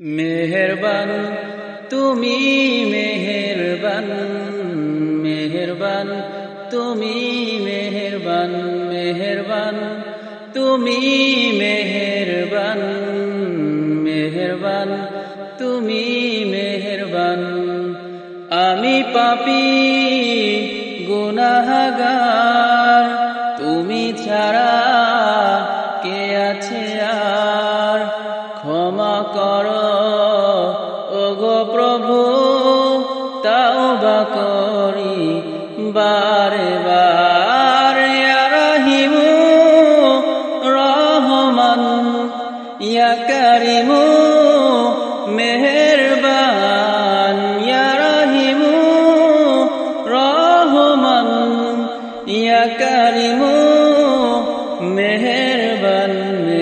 মেহেরবান, তুমি মেহেরবান মেহেরবান, তুমি মেহেরবান মেহেরবান, তুমি মেহেরবান মেহেরবান, তুমি মেহেরবান। আমি পাপি, গুনাহগার, তুমি ছাড়া কে আছে আর? ক্ষমা কর। ওগো প্রভু, তাও বা করি বারে বারে। রাহিমু রহমান, ইয়া কারিমু, মেহেরবান। ইয়া রাহিমু রহমান, ইয়া কারিমু, মেহেরবান।